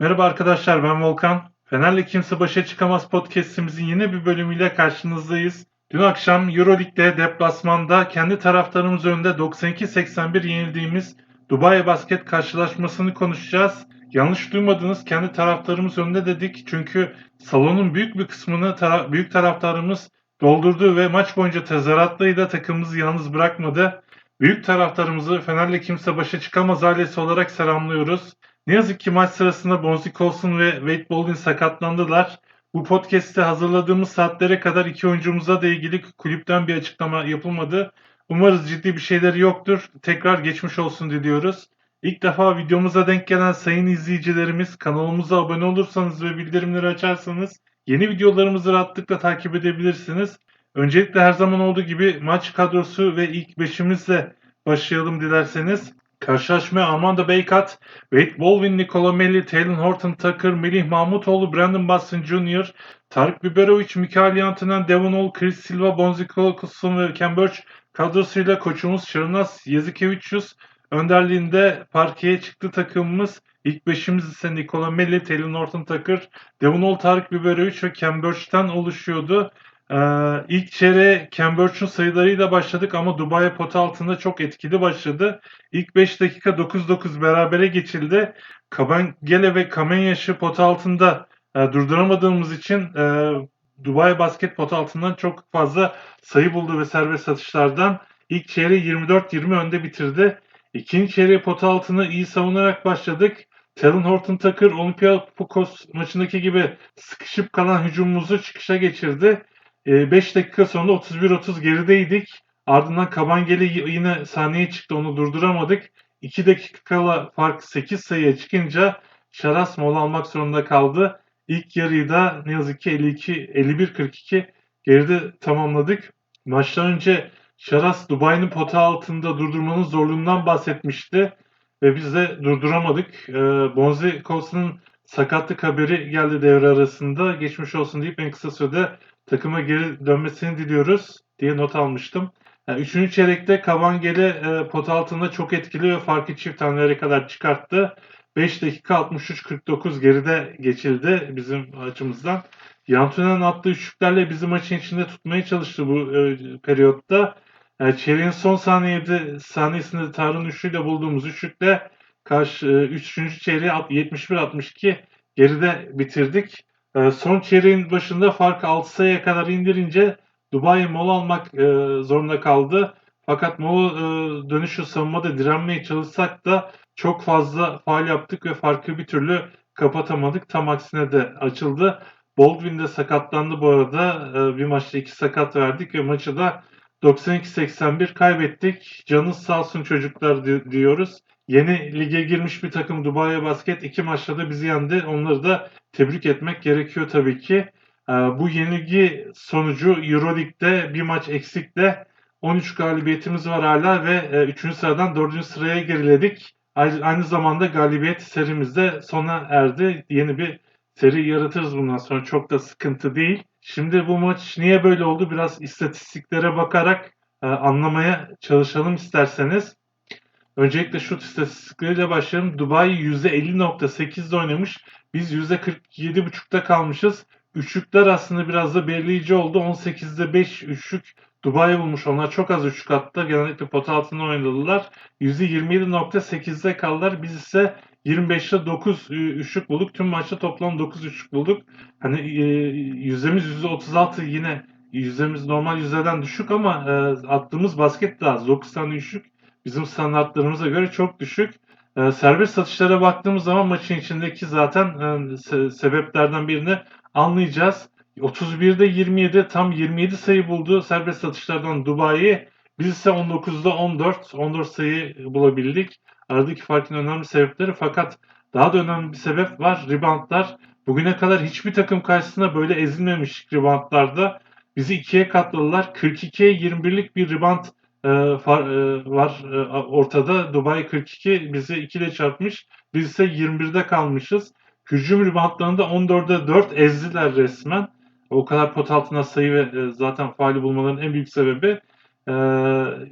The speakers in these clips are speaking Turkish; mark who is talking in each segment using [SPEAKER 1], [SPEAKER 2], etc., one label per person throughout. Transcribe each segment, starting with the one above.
[SPEAKER 1] Merhaba arkadaşlar ben Volkan. Fener'le Kimse Başa Çıkamaz podcastimizin yeni bir bölümüyle karşınızdayız. Dün akşam Euroleague'de deplasmanda kendi taraftarımız önünde 92-81 yenildiğimiz Dubai Basket karşılaşmasını konuşacağız. Yanlış duymadınız kendi taraftarımız önünde dedik çünkü salonun büyük bir kısmını tara- büyük taraftarımız doldurdu ve maç boyunca tezahüratlıyla takımımızı yalnız bırakmadı. Büyük taraftarımızı Fener'le Kimse Başa Çıkamaz ailesi olarak selamlıyoruz. Ne yazık ki maç sırasında Bonzi Colson ve Wade Baldwin sakatlandılar. Bu podcast'te hazırladığımız saatlere kadar iki oyuncumuza da ilgili kulüpten bir açıklama yapılmadı. Umarız ciddi bir şeyleri yoktur. Tekrar geçmiş olsun diliyoruz. İlk defa videomuza denk gelen sayın izleyicilerimiz kanalımıza abone olursanız ve bildirimleri açarsanız yeni videolarımızı rahatlıkla takip edebilirsiniz. Öncelikle her zaman olduğu gibi maç kadrosu ve ilk beşimizle başlayalım dilerseniz. Karşılaşmaya Armando Beykat, Wade Baldwin, Nikola Melli, Taylor Horton Tucker, Melih Mahmutoğlu, Brandon Boston Jr., Tarık Biberovic, Mikael Yantınen, Devon Hall, Chris Silva, Bonzi Colson ve Birch kadrosuyla koçumuz Şırnas Yazikevicius önderliğinde parkeye çıktı takımımız. İlk beşimiz ise Nikola Melli, Taylor Horton Tucker, Devon Hall, Tarık Biberovic ve Birch'ten oluşuyordu. Ee, ilk çeyreğe Ken Birch'un sayılarıyla başladık ama Dubai pota altında çok etkili başladı. İlk 5 dakika 9-9 berabere geçildi. Kabangele ve Kamenyaş'ı pota altında e, durduramadığımız için e, Dubai basket pota altından çok fazla sayı buldu ve serbest atışlardan ilk çeyreği 24-20 önde bitirdi. İkinci çeyreğe pota altını iyi savunarak başladık. Talon Horton Tucker Olympiakos maçındaki gibi sıkışıp kalan hücumumuzu çıkışa geçirdi. 5 dakika sonra 31-30 gerideydik. Ardından Kabangeli yine sahneye çıktı onu durduramadık. 2 dakika kala fark 8 sayıya çıkınca Şaras mola almak zorunda kaldı. İlk yarıyı da ne yazık ki 52 51-42 geride tamamladık. Maçtan önce Şaras Dubai'nin pota altında durdurmanın zorluğundan bahsetmişti ve biz de durduramadık. Ee, Bonzi Colson'un sakatlık haberi geldi devre arasında. Geçmiş olsun deyip en kısa sürede takıma geri dönmesini diliyoruz diye not almıştım. Yani üçüncü çeyrekte Kabangele e, pot altında çok etkili ve farkı çift tanelere kadar çıkarttı. 5 dakika 63-49 geride geçildi bizim açımızdan. Yantunen attığı üçlüklerle bizi maçın içinde tutmaya çalıştı bu e, periyotta. E, çeyreğin son saniyede, saniyesinde Tarın üçlüyle bulduğumuz üçlükle karşı e, üçüncü çeyreği 71-62 geride bitirdik. E, son çeyreğin başında farkı 6 sayıya kadar indirince Dubai mola almak e, zorunda kaldı. Fakat mola e, dönüşü savunmada direnmeye çalışsak da çok fazla faal yaptık ve farkı bir türlü kapatamadık. Tam aksine de açıldı. Baldwin de sakatlandı bu arada. E, bir maçta iki sakat verdik ve maçı da 92-81 kaybettik. Canınız sağ olsun çocuklar di- diyoruz. Yeni lige girmiş bir takım Dubai Basket iki maçta da bizi yendi. Onları da tebrik etmek gerekiyor tabii ki. Ee, bu yenilgi sonucu Euroleague'de bir maç eksikle 13 galibiyetimiz var hala ve 3. sıradan 4. sıraya geriledik. Aynı zamanda galibiyet serimizde sona erdi. Yeni bir seri yaratırız bundan sonra. Çok da sıkıntı değil. Şimdi bu maç niye böyle oldu? Biraz istatistiklere bakarak e, anlamaya çalışalım isterseniz. Öncelikle şut istatistikleriyle başlayalım. Dubai %50.8'de oynamış. Biz %47.5'ta kalmışız. Üçlükler aslında biraz da belirleyici oldu. 18'de 5 üçlük Dubai bulmuş. Onlar çok az üçlük attı. Genellikle pot altında oynadılar. %27.8'de kaldılar. Biz ise 25'te 9 üçlük bulduk. Tüm maçta toplam 9 üçlük bulduk. Hani e, yüzdemiz %36 yine yüzdemiz normal yüzdeden düşük ama e, attığımız basket daha az. 9 tane üçlük bizim standartlarımıza göre çok düşük. E, serbest satışlara baktığımız zaman maçın içindeki zaten e, se- sebeplerden birini anlayacağız. 31'de 27 tam 27 sayı buldu serbest atışlardan Dubai. Biz ise 19'da 14 14 sayı bulabildik. Aradaki farkın önemli sebepleri fakat daha da önemli bir sebep var. Reboundlar. Bugüne kadar hiçbir takım karşısında böyle ezilmemiş reboundlarda. Bizi ikiye katladılar. 42'ye 21'lik bir rebound e, far, e, var e, ortada. Dubai 42 bizi 2 ile çarpmış. Biz ise 21'de kalmışız. Hücum reboundlarında 14'e 4 ezdiler resmen. O kadar pot altına sayı ve e, zaten faali bulmaların en büyük sebebi e,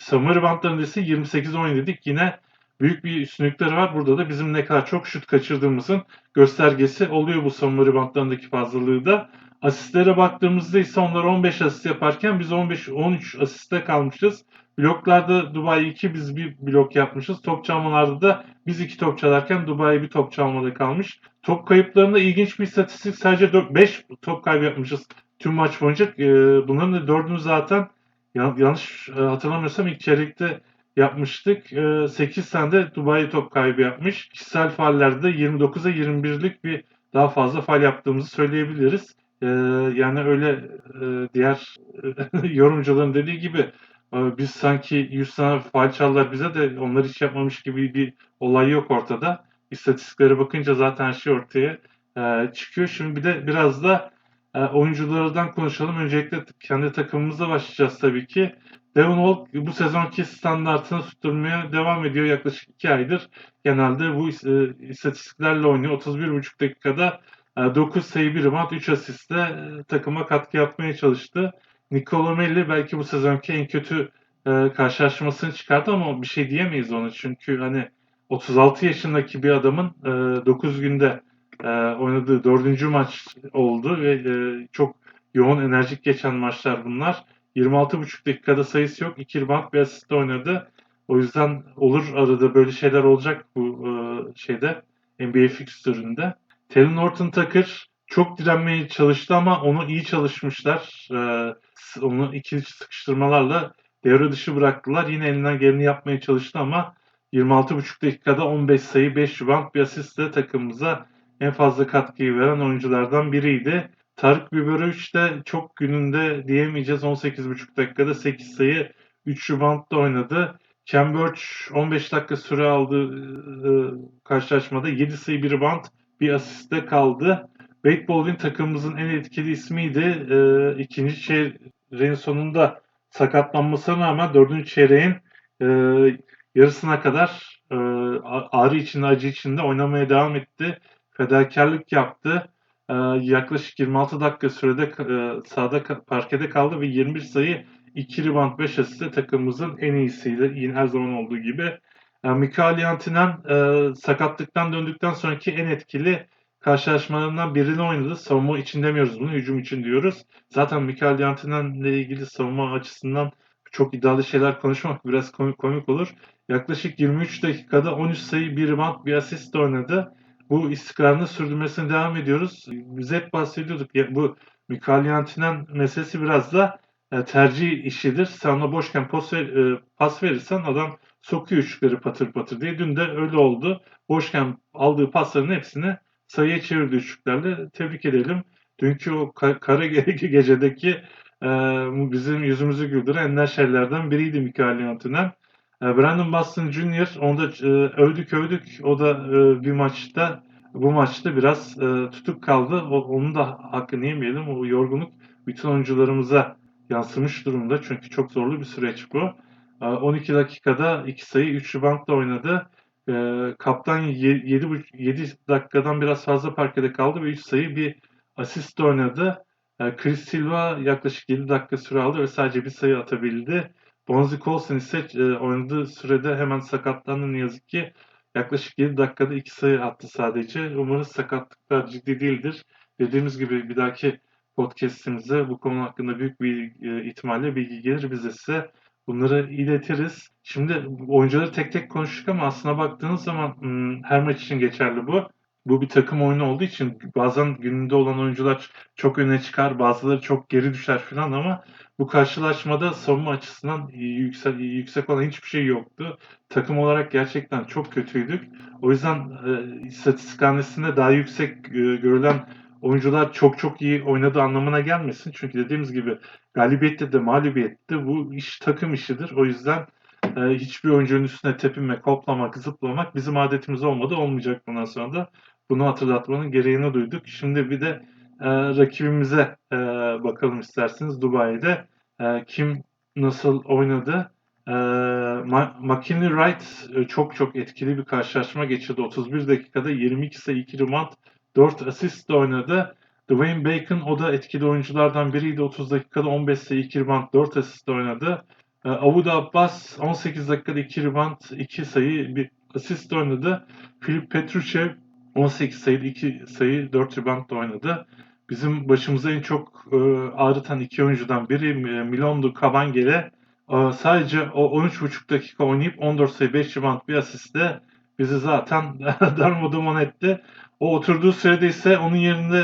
[SPEAKER 1] savunma reboundlarında ise 28-10 dedik. Yine büyük bir üstünlükleri var. Burada da bizim ne kadar çok şut kaçırdığımızın göstergesi oluyor bu savunma ribantlarındaki fazlalığı da. Asistlere baktığımızda ise onlar 15 asist yaparken biz 15-13 asiste kalmışız. Bloklarda Dubai 2 biz bir blok yapmışız. Top çalmalarda da biz 2 top çalarken Dubai bir top çalmada kalmış. Top kayıplarında ilginç bir istatistik sadece 5 top kaybı yapmışız tüm maç boyunca. Ee, bunların da 4'ünü zaten yanlış e, hatırlamıyorsam ilk çeyrekte yapmıştık. 8 ee, tane de Dubai top kaybı yapmış. Kişisel faallerde 29'a 21'lik bir daha fazla faal yaptığımızı söyleyebiliriz. Ee, yani öyle e, diğer yorumcuların dediği gibi e, biz sanki 100 tane çaldılar bize de onlar hiç yapmamış gibi bir olay yok ortada. İstatistiklere bakınca zaten şey ortaya e, çıkıyor. Şimdi bir de biraz da oyunculardan konuşalım. Öncelikle kendi takımımızla başlayacağız tabii ki. Devon Hall bu sezonki standartını tutturmaya devam ediyor yaklaşık 2 aydır. Genelde bu istatistiklerle oynuyor. 31,5 dakikada 9 sayı 1 rebound 3 asistle e, takıma katkı yapmaya çalıştı. Nicola Melli belki bu sezonki en kötü e, karşılaşmasını çıkardı ama bir şey diyemeyiz ona. Çünkü hani 36 yaşındaki bir adamın e, 9 günde e, oynadığı 4. maç oldu ve çok yoğun enerjik geçen maçlar bunlar. 26,5 dakikada sayısı yok. 2 rebound bir asist oynadı. O yüzden olur arada böyle şeyler olacak bu şeyde NBA fikstüründe. Taylor Norton Tucker çok direnmeye çalıştı ama onu iyi çalışmışlar. Ee, onu ikili sıkıştırmalarla devre dışı bıraktılar. Yine elinden geleni yapmaya çalıştı ama 26,5 dakikada 15 sayı 5 rebound bir asistle takımımıza en fazla katkıyı veren oyunculardan biriydi. Tarık Biberovic de çok gününde diyemeyeceğiz. 18,5 dakikada 8 sayı 3 rebound da oynadı. Cam Birch 15 dakika süre aldı e, karşılaşmada 7 sayı 1 rebound bir asiste kaldı. Wade Baldwin takımımızın en etkili ismiydi. E, ikinci çeyreğin sonunda sakatlanmasına rağmen dördüncü çeyreğin e, yarısına kadar e, ağrı içinde acı içinde oynamaya devam etti. Fedakarlık yaptı. E, yaklaşık 26 dakika sürede e, sahada parkede kaldı ve 21 sayı 2 rebound 5 asiste takımımızın en iyisiydi. Yine her zaman olduğu gibi. Yani Mikael Yantinen e, sakatlıktan döndükten sonraki en etkili karşılaşmalarından birini oynadı. Savunma için demiyoruz bunu, hücum için diyoruz. Zaten Mikael Yantinen ile ilgili savunma açısından çok iddialı şeyler konuşmak biraz komik, komik olur. Yaklaşık 23 dakikada 13 sayı, 1 rebound, bir asist oynadı. Bu istikrarını sürdürmesine devam ediyoruz. Biz hep bahsediyorduk. Ya, bu Mikael Yantinen meselesi biraz da e, tercih işidir. Sen ona boşken pas, ver, e, pas verirsen adam sokuyor üçlükleri patır patır diye. Dün de öyle oldu. Boşken aldığı pasların hepsini sayıya çevirdi üçlüklerle. Tebrik edelim. Dünkü o kara gecedeki e, bizim yüzümüzü güldüren ender şeylerden biriydi Mikael Yantinen. E, Brandon Boston Jr. Onda e, övdük övdük. O da e, bir maçta bu maçta biraz e, tutuk kaldı. O, onun da hakkını yemeyelim. O yorgunluk bütün oyuncularımıza yansımış durumda. Çünkü çok zorlu bir süreç bu. 12 dakikada 2 sayı 3 reboundla oynadı. Kaptan 7, 7 dakikadan biraz fazla parkede kaldı ve 3 sayı bir asist oynadı. Chris Silva yaklaşık 7 dakika süre aldı ve sadece bir sayı atabildi. Bonzi Colson ise oynadığı sürede hemen sakatlandı ne yazık ki. Yaklaşık 7 dakikada 2 sayı attı sadece. Umarız sakatlıklar ciddi değildir. Dediğimiz gibi bir dahaki podcast'imize bu konu hakkında büyük bir ihtimalle bilgi gelir. Biz de size Bunları iletiriz. Şimdi oyuncuları tek tek konuştuk ama aslına baktığınız zaman hmm, her maç için geçerli bu. Bu bir takım oyunu olduğu için bazen gününde olan oyuncular çok öne çıkar, bazıları çok geri düşer falan ama bu karşılaşmada savunma açısından yüksek, yüksek olan hiçbir şey yoktu. Takım olarak gerçekten çok kötüydük. O yüzden e, istatistik hanesinde daha yüksek e, görülen oyuncular çok çok iyi oynadığı anlamına gelmesin. Çünkü dediğimiz gibi galibiyette de mağlubiyette bu iş takım işidir. O yüzden e, hiçbir oyuncunun üstüne tepinmek, hoplamak, zıplamak bizim adetimiz olmadı. Olmayacak bundan sonra da. Bunu hatırlatmanın gereğini duyduk. Şimdi bir de e, rakibimize e, bakalım isterseniz Dubai'de. E, kim nasıl oynadı? E, McKinley Wright e, çok çok etkili bir karşılaşma geçirdi. 31 dakikada 22 sayı 2 rebound 4 asist oynadı. Dwayne Bacon o da etkili oyunculardan biriydi. 30 dakikada 15 sayı 2 rebound 4 asist oynadı. Avuda Abbas 18 dakikada 2 rebound 2 sayı bir asist oynadı. Filip Petruchev 18 sayılı 2 sayı 4 rebound oynadı. Bizim başımıza en çok e, ağrıtan iki oyuncudan biri e, Milondu Kabangele e, sadece o 13,5 dakika oynayıp 14 sayı 5 rebound bir asistle bizi zaten darmadağın etti. O oturduğu sürede ise onun yerinde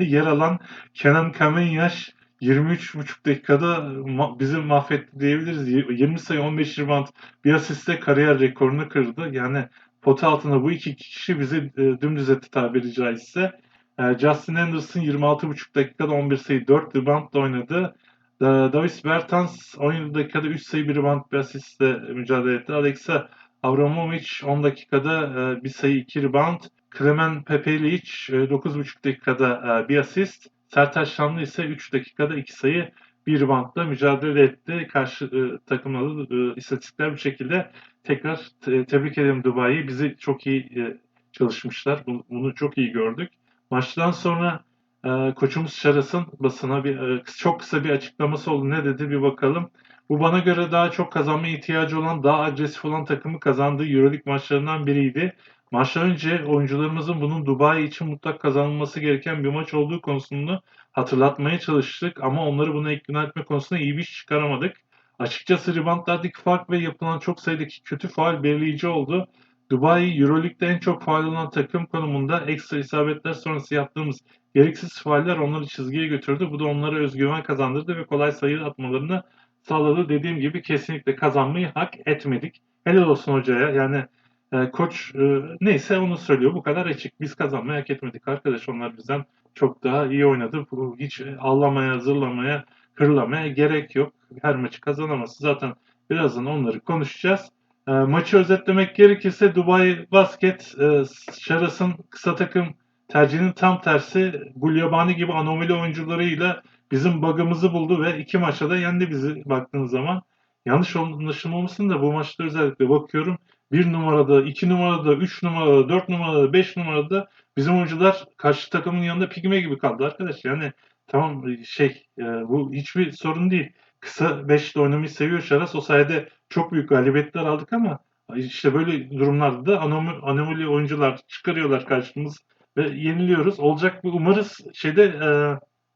[SPEAKER 1] e, yer alan Kenan Kamenyaş 23,5 dakikada ma- bizi mahvetti diyebiliriz. Y- 20 sayı 15 rebound bir asiste kariyer rekorunu kırdı. Yani pota altında bu iki kişi bizi e, dümdüz etti tabiri caizse. E, Justin Anderson 26,5 dakikada 11 sayı 4 rebound oynadı. E, Davis Bertans 17 dakikada 3 sayı 1 rebound bir asistle mücadele etti. Alexa Avramovic 10 dakikada e, 1 sayı 2 rebound. Klemen Pepelic e, 9,5 dakikada e, bir asist. Sertaç Şanlı ise 3 dakikada 2 sayı 1 reboundla mücadele etti. Karşı e, takımla da e, istatistikler bu şekilde tekrar te- tebrik ederim Dubai'yi. Bizi çok iyi e, çalışmışlar. Bunu, bunu çok iyi gördük. Maçtan sonra e, koçumuz Şaras'ın basına bir e, çok kısa bir açıklaması oldu. Ne dedi bir bakalım. Bu bana göre daha çok kazanmaya ihtiyacı olan, daha agresif olan takımı kazandığı Euroleague maçlarından biriydi. Maçtan önce oyuncularımızın bunun Dubai için mutlak kazanılması gereken bir maç olduğu konusunu hatırlatmaya çalıştık ama onları buna ikna etme konusunda iyi bir iş çıkaramadık. Açıkçası reboundlardaki fark ve yapılan çok sayıdaki kötü faal belirleyici oldu. Dubai Euroleague'de en çok faal olan takım konumunda ekstra isabetler sonrası yaptığımız gereksiz faaller onları çizgiye götürdü. Bu da onlara özgüven kazandırdı ve kolay sayı atmalarını sağladı. Dediğim gibi kesinlikle kazanmayı hak etmedik. Helal olsun hocaya. Yani e, koç e, neyse onu söylüyor. Bu kadar açık. Biz kazanmayı hak etmedik arkadaş. Onlar bizden çok daha iyi oynadı. Bu hiç ağlamaya, zırlamaya, hırlamaya gerek yok. Her maçı kazanamazsın. Zaten birazdan onları konuşacağız. E, maçı özetlemek gerekirse Dubai Basket e, Şaras'ın kısa takım tercihinin tam tersi Gulyabani gibi anomali oyuncularıyla bizim bug'ımızı buldu ve iki maçta da yendi bizi baktığın zaman. Yanlış anlaşılmamasın da bu maçta özellikle bakıyorum. Bir numarada, iki numarada, üç numarada, dört numarada, beş numarada bizim oyuncular karşı takımın yanında pigme gibi kaldı arkadaş. Yani tamam şey e, bu hiçbir sorun değil. Kısa beşle oynamayı seviyor Şaras. O sayede çok büyük galibiyetler aldık ama işte böyle durumlarda da anom- anomali oyuncular çıkarıyorlar karşımız ve yeniliyoruz. Olacak bu umarız şeyde e,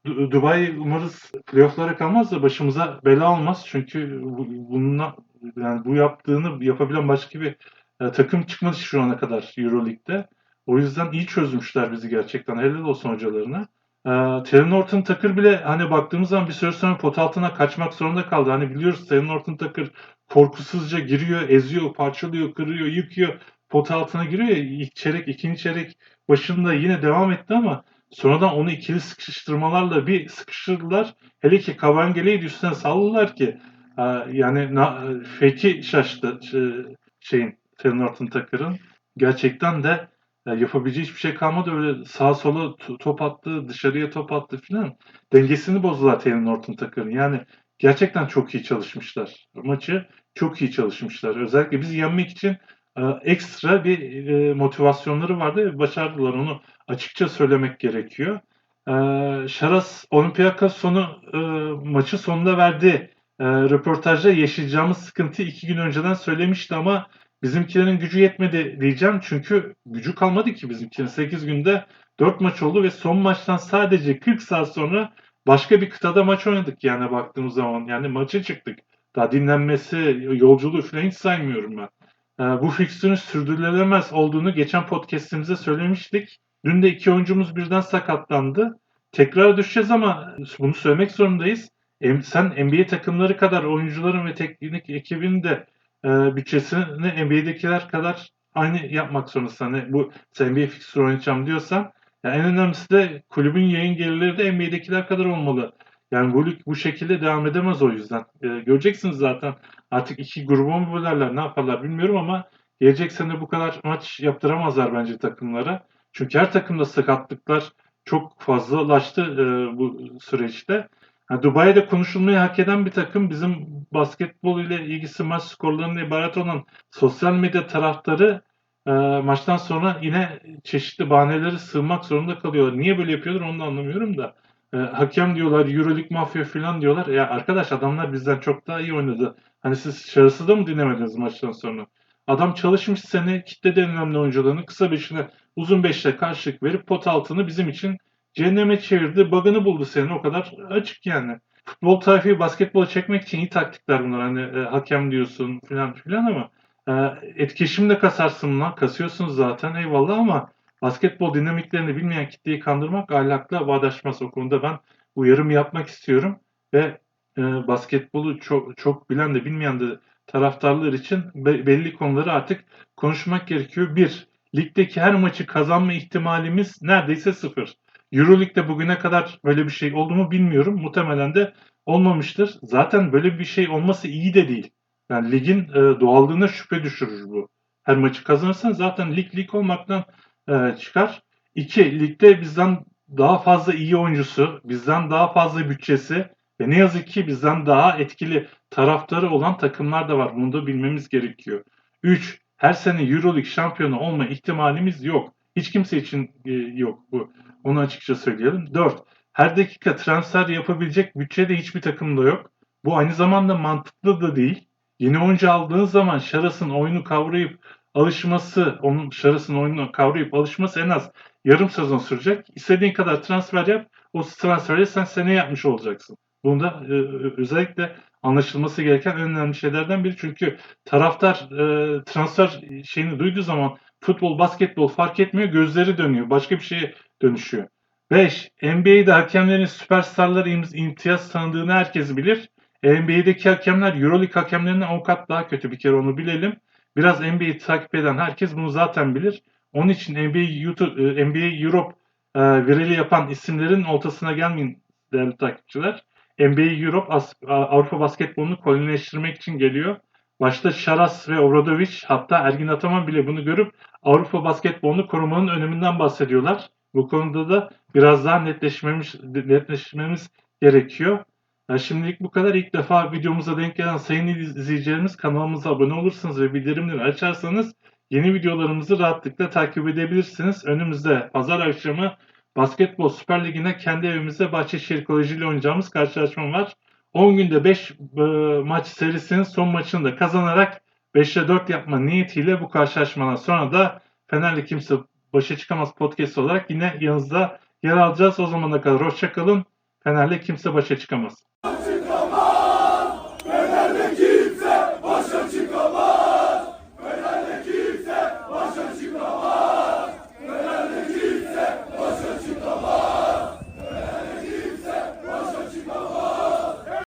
[SPEAKER 1] Du- Dubai umarız playoff'lara kalmaz da başımıza bela olmaz. Çünkü bu- bununla yani bu yaptığını yapabilen başka bir e, takım çıkmadı şu ana kadar EuroLeague'de. O yüzden iyi çözmüşler bizi gerçekten. Helal olsun hocalarına. E, Taylor Norton Tucker bile hani baktığımız zaman bir süre sonra pot altına kaçmak zorunda kaldı. Hani biliyoruz Taylor Norton Tucker korkusuzca giriyor, eziyor, parçalıyor, kırıyor, yıkıyor. Pot altına giriyor ya ilk çeyrek, ikinci çeyrek başında yine devam etti ama Sonradan onu ikili sıkıştırmalarla bir sıkıştırdılar. Hele ki Cavangeli'yi de üstüne salladılar ki yani fake'i şaştı şey- şeyin Taylor Norton Tucker'ın. Gerçekten de e, yapabileceği hiçbir şey kalmadı. Öyle sağa sola top attı, dışarıya top attı filan. Dengesini bozdular Taylor Norton Tucker'ın. Yani gerçekten çok iyi çalışmışlar. Maçı çok iyi çalışmışlar. Özellikle biz yenmek için e, ekstra bir e, motivasyonları vardı ve başardılar onu açıkça söylemek gerekiyor. Şaras Olympiakos sonu e, maçı sonunda verdi. E, röportajda yaşayacağımız sıkıntıyı iki gün önceden söylemişti ama bizimkilerin gücü yetmedi diyeceğim. Çünkü gücü kalmadı ki bizimkilerin. 8 günde 4 maç oldu ve son maçtan sadece 40 saat sonra başka bir kıtada maç oynadık yani baktığımız zaman. Yani maça çıktık. Daha dinlenmesi, yolculuğu falan hiç saymıyorum ben. Ee, bu fikstürün sürdürülemez olduğunu geçen podcastimizde söylemiştik. Dün de iki oyuncumuz birden sakatlandı. Tekrar düşeceğiz ama bunu söylemek zorundayız. Sen NBA takımları kadar oyuncuların ve teknik ekibin de e, bütçesini NBA'dekiler kadar aynı yapmak zorundasın. Hani bu sen NBA fixture oynayacağım diyorsan ya en önemlisi de kulübün yayın gelirleri de NBA'dekiler kadar olmalı. Yani bu lig bu şekilde devam edemez o yüzden. E, göreceksiniz zaten artık iki gruba mı bölerler ne yaparlar bilmiyorum ama gelecek sene bu kadar maç yaptıramazlar bence takımlara. Çünkü her takımda sakatlıklar çok fazlalaştı e, bu süreçte. Yani Dubai'de konuşulmayı hak eden bir takım bizim basketbol ile ilgisi maç skorlarına ibaret olan sosyal medya taraftarı e, maçtan sonra yine çeşitli bahaneleri sığınmak zorunda kalıyorlar. Niye böyle yapıyorlar onu da anlamıyorum da. E, hakem diyorlar, Euroleague mafya falan diyorlar. Ya arkadaş adamlar bizden çok daha iyi oynadı. Hani siz şahısı da mı dinlemediniz maçtan sonra? Adam çalışmış sene kitlede en önemli oyuncularını kısa beşine uzun beşle karşılık verip pot altını bizim için cehenneme çevirdi. Bug'ını buldu senin o kadar açık yani. Futbol tayfayı basketbola çekmek için iyi taktikler bunlar. Hani e, hakem diyorsun filan filan ama e, etkileşim kasarsın lan. Kasıyorsunuz zaten eyvallah ama basketbol dinamiklerini bilmeyen kitleyi kandırmak ahlakla bağdaşmaz. O konuda ben uyarım yapmak istiyorum ve e, basketbolu çok çok bilen de bilmeyen de taraftarlar için be- belli konuları artık konuşmak gerekiyor. Bir, ligdeki her maçı kazanma ihtimalimiz neredeyse sıfır. Euroleague'de bugüne kadar böyle bir şey oldu mu bilmiyorum. Muhtemelen de olmamıştır. Zaten böyle bir şey olması iyi de değil. Yani ligin e, doğallığına şüphe düşürür bu. Her maçı kazanırsan zaten lig lig olmaktan e, çıkar. İki, ligde bizden daha fazla iyi oyuncusu, bizden daha fazla bütçesi ve ne yazık ki bizden daha etkili taraftarı olan takımlar da var. Bunu da bilmemiz gerekiyor. 3. Her sene Euroleague şampiyonu olma ihtimalimiz yok. Hiç kimse için e, yok bu. Onu açıkça söyleyelim. 4. Her dakika transfer yapabilecek bütçe de hiçbir takımda yok. Bu aynı zamanda mantıklı da değil. Yeni oyuncu aldığın zaman Şaras'ın oyunu kavrayıp alışması, onun Şaras'ın oyununu kavrayıp alışması en az yarım sezon sürecek. İstediğin kadar transfer yap. O transferi sen sene yapmış olacaksın. Bunda e, özellikle anlaşılması gereken en önemli şeylerden biri. Çünkü taraftar e, transfer şeyini duyduğu zaman futbol, basketbol fark etmiyor. Gözleri dönüyor. Başka bir şeye dönüşüyor. 5. NBA'de hakemlerin süperstarları im- imtiyaz tanıdığını herkes bilir. NBA'deki hakemler Euroleague hakemlerinden avukat daha kötü bir kere onu bilelim. Biraz NBA'yi takip eden herkes bunu zaten bilir. Onun için NBA, YouTube, e, NBA Europe e, virali yapan isimlerin ortasına gelmeyin değerli takipçiler. NBA Europe Avrupa basketbolunu kolonileştirmek için geliyor. Başta Şaras ve Obradoviç hatta Ergin Ataman bile bunu görüp Avrupa basketbolunu korumanın öneminden bahsediyorlar. Bu konuda da biraz daha netleşmemiz, netleşmemiz gerekiyor. Ya şimdilik bu kadar. İlk defa videomuza denk gelen sayın izleyicilerimiz kanalımıza abone olursanız ve bildirimleri açarsanız yeni videolarımızı rahatlıkla takip edebilirsiniz. Önümüzde pazar akşamı Basketbol Süper Ligi'ne kendi evimizde Bahçeşehir Koleji ile oynayacağımız karşılaşma var. 10 günde 5 maç serisinin son maçını da kazanarak 5'te 4 yapma niyetiyle bu karşılaşmadan sonra da Fenerli Kimse Başa Çıkamaz podcast olarak yine yanınızda yer alacağız. O zamana kadar hoşçakalın. Fenerli Kimse Başa Çıkamaz.